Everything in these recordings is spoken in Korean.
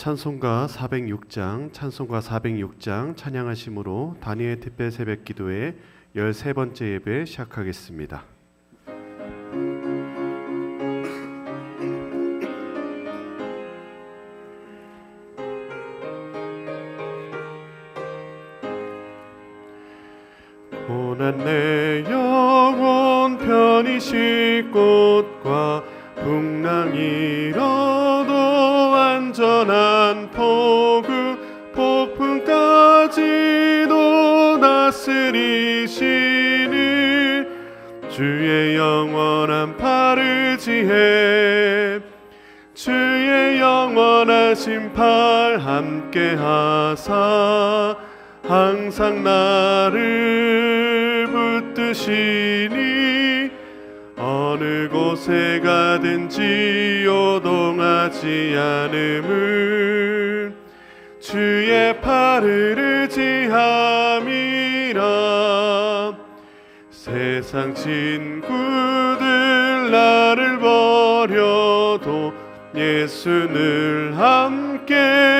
찬송가 406장, 찬송가 406장 찬양하심으로 다니엘 특별 새벽 기도회 13번째 예배 시작하겠습니다. 고난 내 영혼 편히 쉴곳 팔 함께 하사 항상 나를 붙드시니 어느 곳에 가든지 요동하지 않음을 주의 팔을 의지함이라. 세상 친구들 나를 버려도 예수 늘 함께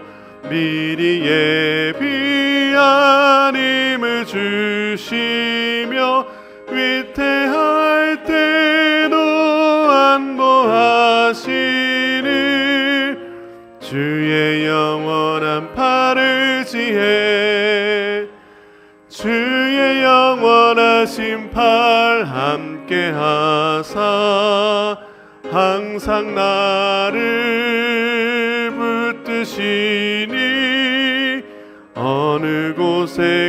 미리 예비한 힘을 주시며 위태할 때도 안보하시는 주의 영원한 팔을 지해 주의 영원하신 팔 함께 하사 항상 나를 붙드시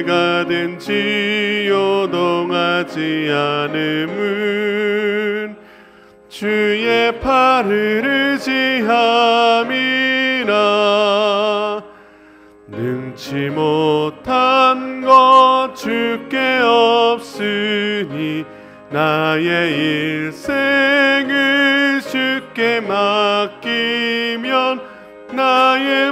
가든지 요동하지 않음은 주의 팔을 의지함이라. 능치 못한 것 주께 없으니 나의 일생을 주께 맡기면 나의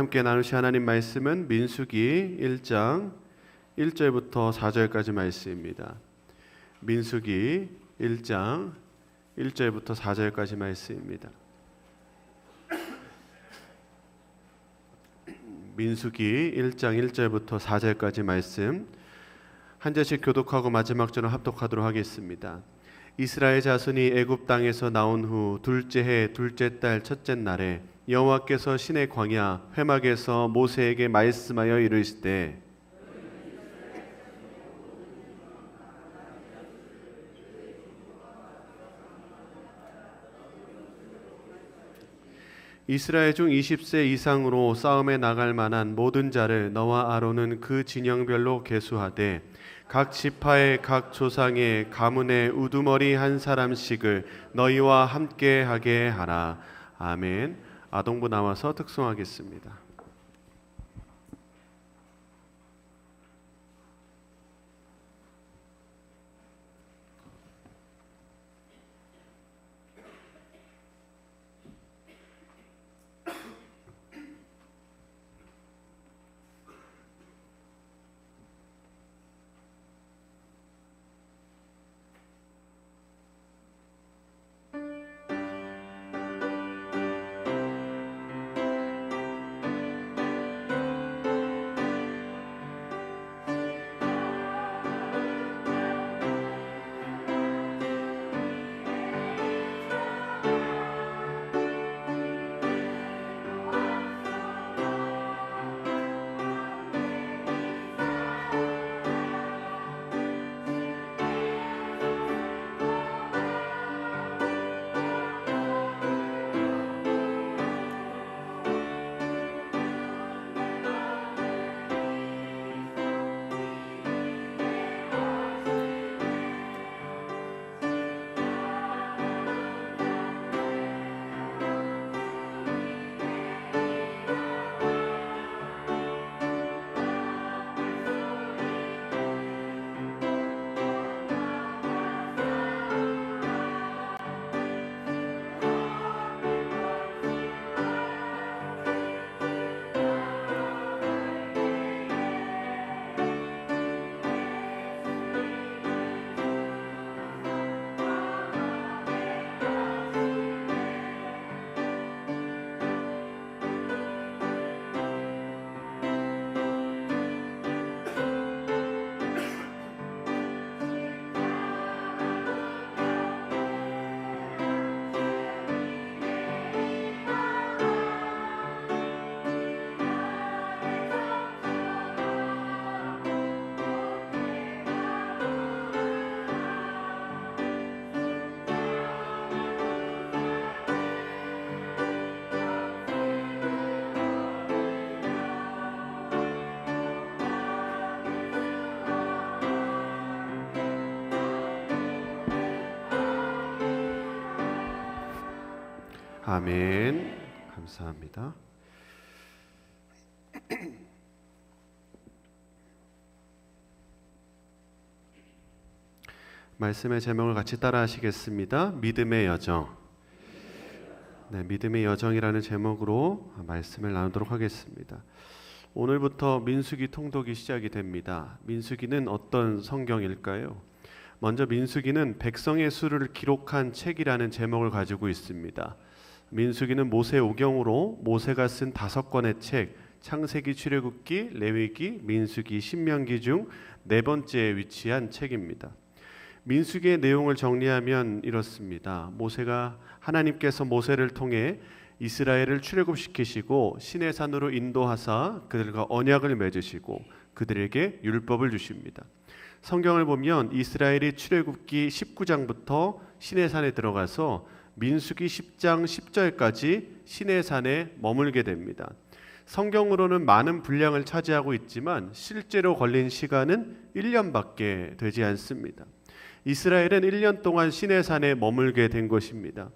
함께 나누시 하나님 말씀은 민수기 1장 1절부터 4절까지 말씀입니다. 민수기 1장 1절부터 4절까지 말씀입니다. 민수기 1장 1절부터 4절까지 말씀 한 절씩 교독하고 마지막 절은 합독하도록 하겠습니다. 이스라엘 자손이 애굽 땅에서 나온 후 둘째 해 둘째 달 첫째 날에 여호와께서 신의 광야 회막에서 모세에게 말씀하여 이르시되 이스라엘 중 20세 이상으로 싸움에 나갈 만한 모든 자를 너와 아론은 그 진영별로 계수하되 각 지파의 각 조상의 가문의 우두머리 한 사람씩을 너희와 함께 하게 하라. 아멘. 아동부 나와서 특송하겠습니다. 아멘. 감사합니다. 말씀의 제목을 같이 따라 하시겠습니다. 믿음의 여정. 네, 믿음의 여정이라는 제목으로 말씀을 나누도록 하겠습니다. 오늘부터 민수기 통독이 시작이 됩니다. 민수기는 어떤 성경일까요? 먼저 민수기는 백성의 수를 기록한 책이라는 제목을 가지고 있습니다. 민수기는 모세 오경으로 모세가 쓴 다섯 권의 책 창세기, 출애굽기, 레위기, 민수기, 신명기 중 네 번째에 위치한 책입니다. 민수기의 내용을 정리하면 이렇습니다. 모세가 하나님께서 모세를 통해 이스라엘을 출애굽시키시고 시내 산으로 인도하사 그들과 언약을 맺으시고 그들에게 율법을 주십니다. 성경을 보면 이스라엘이 출애굽기 19장부터 시내산에 들어가서 민수기 10장 10절까지 시내산에 머물게 됩니다. 성경으로는 많은 분량을 차지하고 있지만 실제로 걸린 시간은 1년밖에 되지 않습니다. 이스라엘은 1년 동안 시내산에 머물게 된 것입니다.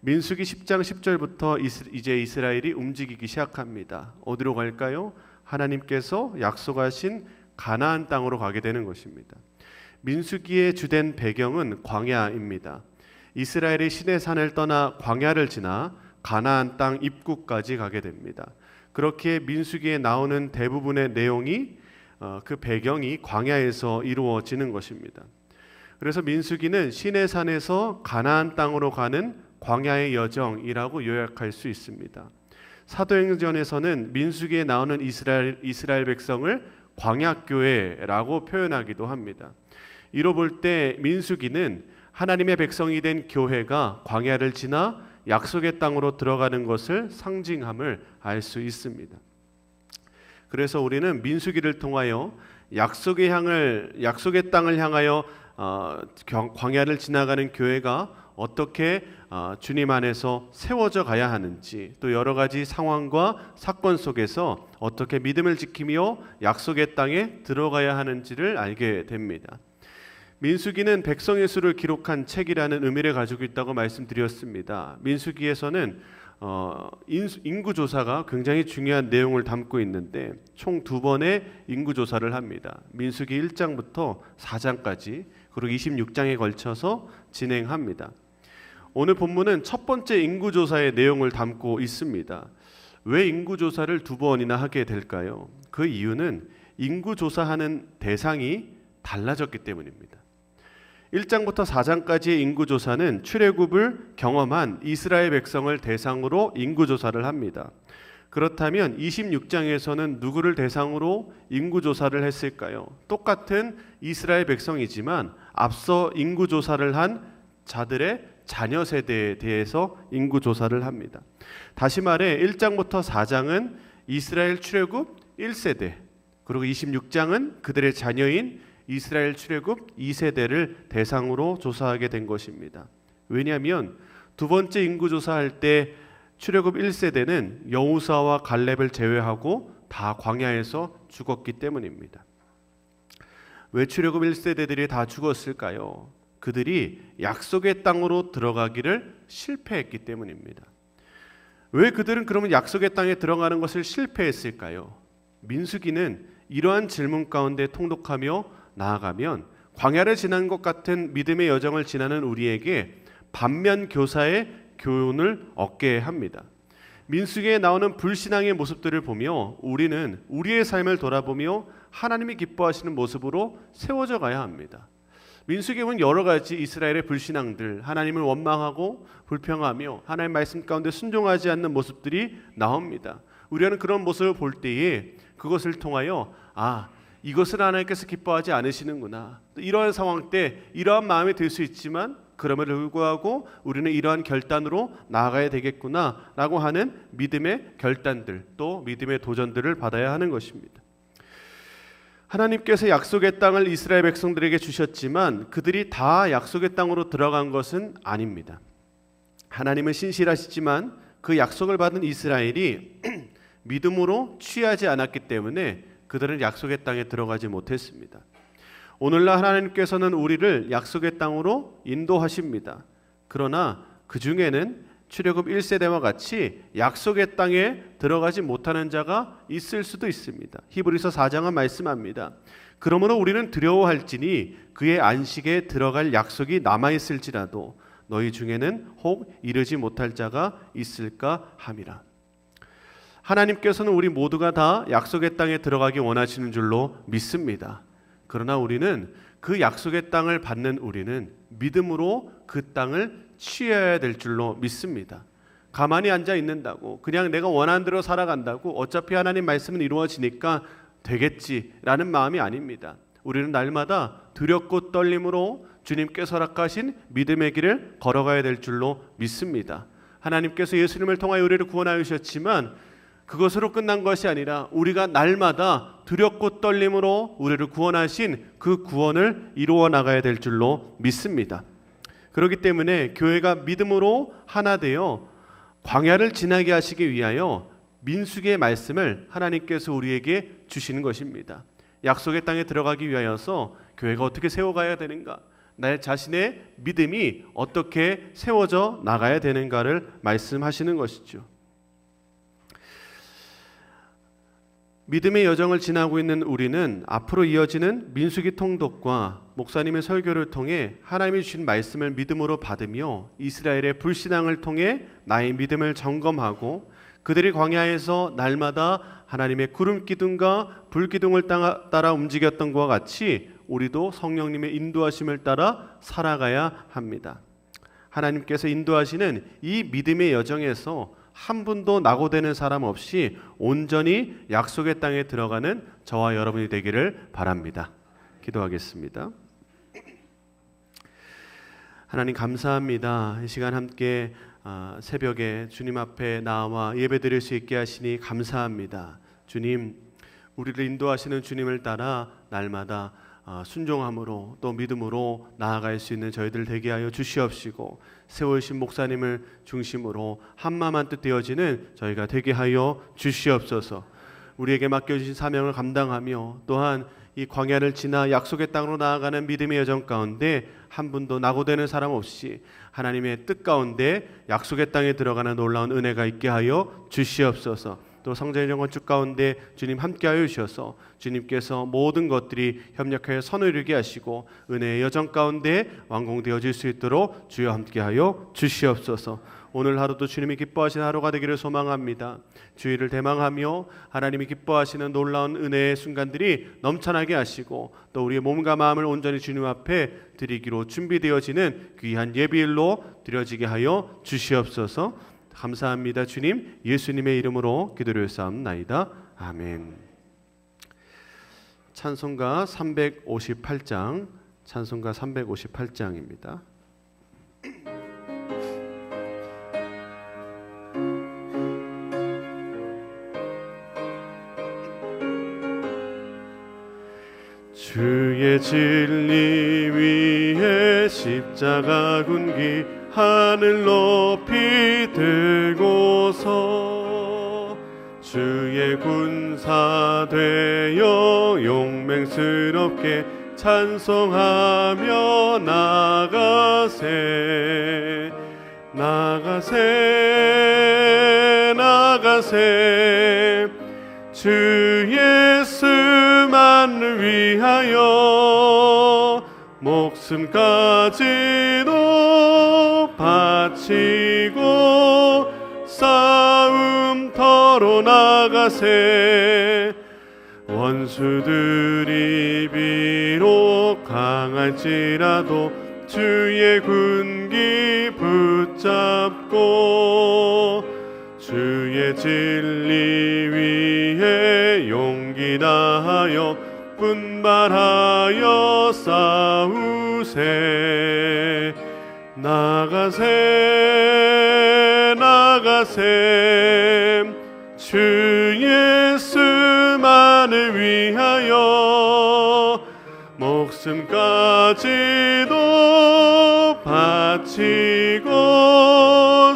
민수기 10장 10절부터 이제 이스라엘이 움직이기 시작합니다. 어디로 갈까요? 하나님께서 약속하신 가나안 땅으로 가게 되는 것입니다. 민수기의 주된 배경은 광야입니다. 이스라엘이 시내산을 떠나 광야를 지나 가나안 땅 입구까지 가게 됩니다. 그렇게 민수기에 나오는 대부분의 내용이 어, 그 배경이 광야에서 이루어지는 것입니다. 그래서 민수기는 시내산에서 가나안 땅으로 가는 광야의 여정이라고 요약할 수 있습니다. 사도행전에서는 민수기에 나오는 이스라엘 이스라엘 백성을 광야 교회라고 표현하기도 합니다. 이로 볼 때 민수기는 하나님의 백성이 된 교회가 광야를 지나 약속의 땅으로 들어가는 것을 상징함을 알 수 있습니다. 그래서 우리는 민수기를 통하여 약속의 향을 약속의 땅을 향하여 어, 광야를 지나가는 교회가 어떻게 어, 주님 안에서 세워져 가야 하는지 또 여러 가지 상황과 사건 속에서 어떻게 믿음을 지키며 약속의 땅에 들어가야 하는지를 알게 됩니다. 민수기는 백성의 수를 기록한 책이라는 의미를 가지고 있다고 말씀드렸습니다. 민수기에서는 어, 인구 조사가 굉장히 중요한 내용을 담고 있는데 총 두 번의 인구 조사를 합니다. 민수기 1장부터 4장까지 그리고 26장에 걸쳐서 진행합니다. 오늘 본문은 첫 번째 인구 조사의 내용을 담고 있습니다. 왜 인구 조사를 두 번이나 하게 될까요? 그 이유는 인구 조사하는 대상이 달라졌기 때문입니다. 1장부터 4장까지의 인구 조사는 출애굽을 경험한 이스라엘 백성을 대상으로 인구 조사를 합니다. 그렇다면 26장에서는 누구를 대상으로 인구 조사를 했을까요? 똑같은 이스라엘 백성이지만 앞서 인구 조사를 한 자들의 자녀 세대에 대해서 인구 조사를 합니다. 다시 말해 1장부터 4장은 이스라엘 출애굽 1세대 그리고 26장은 그들의 자녀인 이스라엘 출애굽 2세대를 대상으로 조사하게 된 것입니다. 왜냐하면 두 번째 인구 조사할 때 출애굽 1세대는 여우사와 갈렙을 제외하고 다 광야에서 죽었기 때문입니다. 왜 출애굽 1세대들이 다 죽었을까요? 그들이 약속의 땅으로 들어가기를 실패했기 때문입니다. 왜 그들은 그러면 약속의 땅에 들어가는 것을 실패했을까요? 민수기는 이러한 질문 가운데 통독하며 나아가면 광야를 지난 것 같은 믿음의 여정을 지나는 우리에게 반면 교사의 교훈을 얻게 합니다. 민수기에 나오는 불신앙의 모습들을 보며 우리는 우리의 삶을 돌아보며 하나님이 기뻐하시는 모습으로 세워져 가야 합니다. 민수기에 보면 여러 가지 이스라엘의 불신앙들, 하나님을 원망하고 불평하며 하나님 말씀 가운데 순종하지 않는 모습들이 나옵니다. 우리는 그런 모습을 볼 때에 그것을 통하여 아 이것을 하나님께서 기뻐하지 않으시는구나. 이러한 상황 때 이러한 마음이 들 수 있지만 그럼에도 불구하고 우리는 이러한 결단으로 나아가야 되겠구나라고 하는 믿음의 결단들 또 믿음의 도전들을 받아야 하는 것입니다. 하나님께서 약속의 땅을 이스라엘 백성들에게 주셨지만 그들이 다 약속의 땅으로 들어간 것은 아닙니다. 하나님은 신실하시지만 그 약속을 받은 이스라엘이 믿음으로 취하지 않았기 때문에 그들은 약속의 땅에 들어가지 못했습니다. 오늘날 하나님께서는 우리를 약속의 땅으로 인도하십니다. 그러나 그 중에는 출애굽 1세대와 같이 약속의 땅에 들어가지 못하는 자가 있을 수도 있습니다. 히브리서 4장은 말씀합니다. 그러므로 우리는 두려워할지니 그의 안식에 들어갈 약속이 남아 있을지라도 너희 중에는 혹 이르지 못할 자가 있을까 함이라. 하나님께서는 우리 모두가 다 약속의 땅에 들어가기 원하시는 줄로 믿습니다. 그러나 우리는 그 약속의 땅을 받는 우리는 믿음으로 그 땅을 취해야 될 줄로 믿습니다. 가만히 앉아 있는다고 그냥 내가 원하는 대로 살아간다고 어차피 하나님 말씀은 이루어지니까 되겠지라는 마음이 아닙니다. 우리는 날마다 두렵고 떨림으로 주님께 서 락하신 믿음의 길을 걸어가야 될 줄로 믿습니다. 하나님께서 예수님을 통하여 우리를 구원하셨지만 그것으로 끝난 것이 아니라 우리가 날마다 두렵고 떨림으로 우리를 구원하신 그 구원을 이루어 나가야 될 줄로 믿습니다. 그렇기 때문에 교회가 믿음으로 하나 되어 광야를 지나게 하시기 위하여 민수기의 말씀을 하나님께서 우리에게 주시는 것입니다. 약속의 땅에 들어가기 위하여서 교회가 어떻게 세워가야 되는가? 나 자신의 믿음이 어떻게 세워져 나가야 되는가를 말씀하시는 것이죠. 믿음의 여정을 지나고 있는 우리는 앞으로 이어지는 민수기 통독과 목사님의 설교를 통해 하나님이 주신 말씀을 믿음으로 받으며 이스라엘의 불신앙을 통해 나의 믿음을 점검하고 그들이 광야에서 날마다 하나님의 구름 기둥과 불 기둥을 따라 움직였던 것과 같이 우리도 성령님의 인도하심을 따라 살아가야 합니다. 하나님께서 인도하시는 이 믿음의 여정에서 한 분도 낙오되는 사람 없이 온전히 약속의 땅에 들어가는 저와 여러분이 되기를 바랍니다. 기도하겠습니다. 하나님 감사합니다. 이 시간 함께 아, 새벽에 주님 앞에 나와 예배드릴 수 있게 하시니 감사합니다. 주님, 우리를 인도하시는 주님을 따라 날마다 아, 순종함으로 또 믿음으로 나아갈 수 있는 저희들 되게 하여 주시옵시고 세월신 목사님을 중심으로 한마음 뜻 되어지는 저희가 되게 하여 주시옵소서. 우리에게 맡겨주신 사명을 감당하며 또한 이 광야를 지나 약속의 땅으로 나아가는 믿음의 여정 가운데 한 분도 낙오되는 사람 없이 하나님의 뜻 가운데 약속의 땅에 들어가는 놀라운 은혜가 있게 하여 주시옵소서. 또 성전의 영건축 가운데 주님 함께하여 주셔서 주님께서 모든 것들이 협력하여 선을 이루게 하시고 은혜의 여정 가운데 완공되어질 수 있도록 주여 함께하여 주시옵소서. 오늘 하루도 주님이 기뻐하시는 하루가 되기를 소망합니다. 주의를 대망하며 하나님이 기뻐하시는 놀라운 은혜의 순간들이 넘쳐나게 하시고 또 우리의 몸과 마음을 온전히 주님 앞에 드리기로 준비되어지는 귀한 예비일로 드려지게 하여 주시옵소서. 감사합니다. 주님 예수님의 이름으로 기도를 쌓옵나이다. 아멘. 찬송가 358장 찬송가 358장입니다. 주의 진리 위에 십자가 군기 하늘 높이 들고서 주의 군사 되어 용맹스럽게 찬송하며 나가세 나가세 나가세. 주 예수만을 위하여 목숨까지도 바치고 싸움 터로 나가세. 원수들이 비록 강할지라도 주의 군기 붙잡고 주의 진리 위에 용기 다하여 분발하여 싸우세 나가세 나가세. 주 예수만을 위하여 목숨까지도 바치고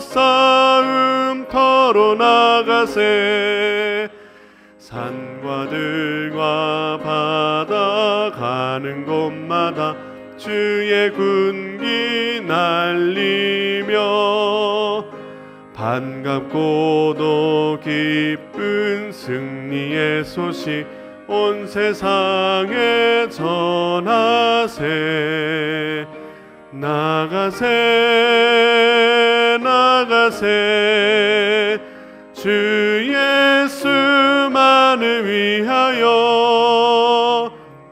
싸움 터로 나가세. 산과 들과 바다 가는 곳 주의 군기 날리며 반갑고도 기쁜 승리의 소식 온 세상에 전하세. 나가세 나가세. 주 예수만을 위하여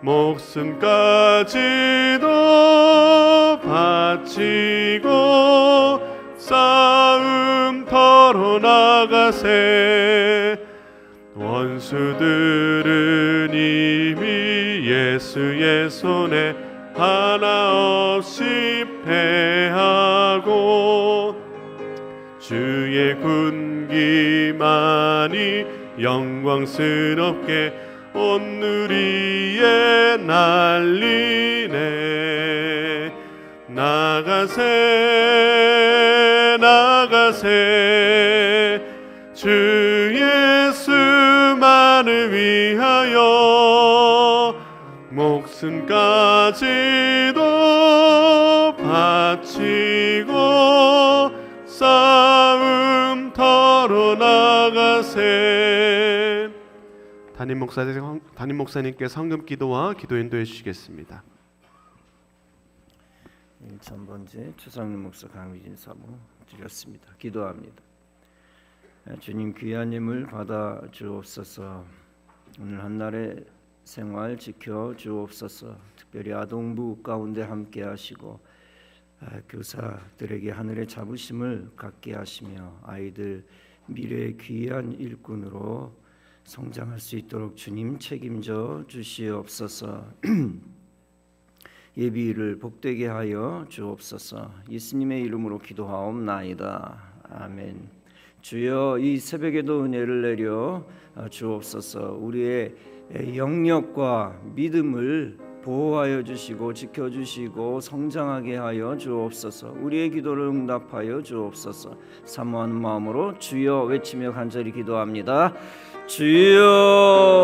목숨까지도 바치고 싸움터로 나가세. 원수들은 이미 예수의 손에 하나 없이 패하고 주의 군기만이 영광스럽게 온 누리에 날리네 나가세 나가세 주 예수만을 위하여 목숨까지도 바치고 싸움터로 나가세 담임 목사 담임 목사님께 성금 기도와 기도 인도해 주시겠습니다. 1000번째 최상림 목사 강의진 사모 드렸습니다. 기도합니다. 주님 귀한 힘을 받아 주옵소서. 오늘 한날의 생활 지켜 주옵소서. 특별히 아동부 가운데 함께 하시고 아, 교사들에게 하늘의 자부심을 갖게 하시며 아이들 미래의 귀한 일꾼으로 성장할 수 있도록 주님 책임져 주시옵소서. 예비를 복되게 하여 주옵소서. 예수님의 이름으로 기도하옵나이다. 아멘. 주여 이 새벽에도 은혜를 내려 주옵소서. 우리의 영역과 믿음을 보호하여 주시고 지켜 주시고 성장하게 하여 주옵소서. 우리의 기도를 응답하여 주옵소서. 사모하는 마음으로 주여 외치며 간절히 기도합니다. 주여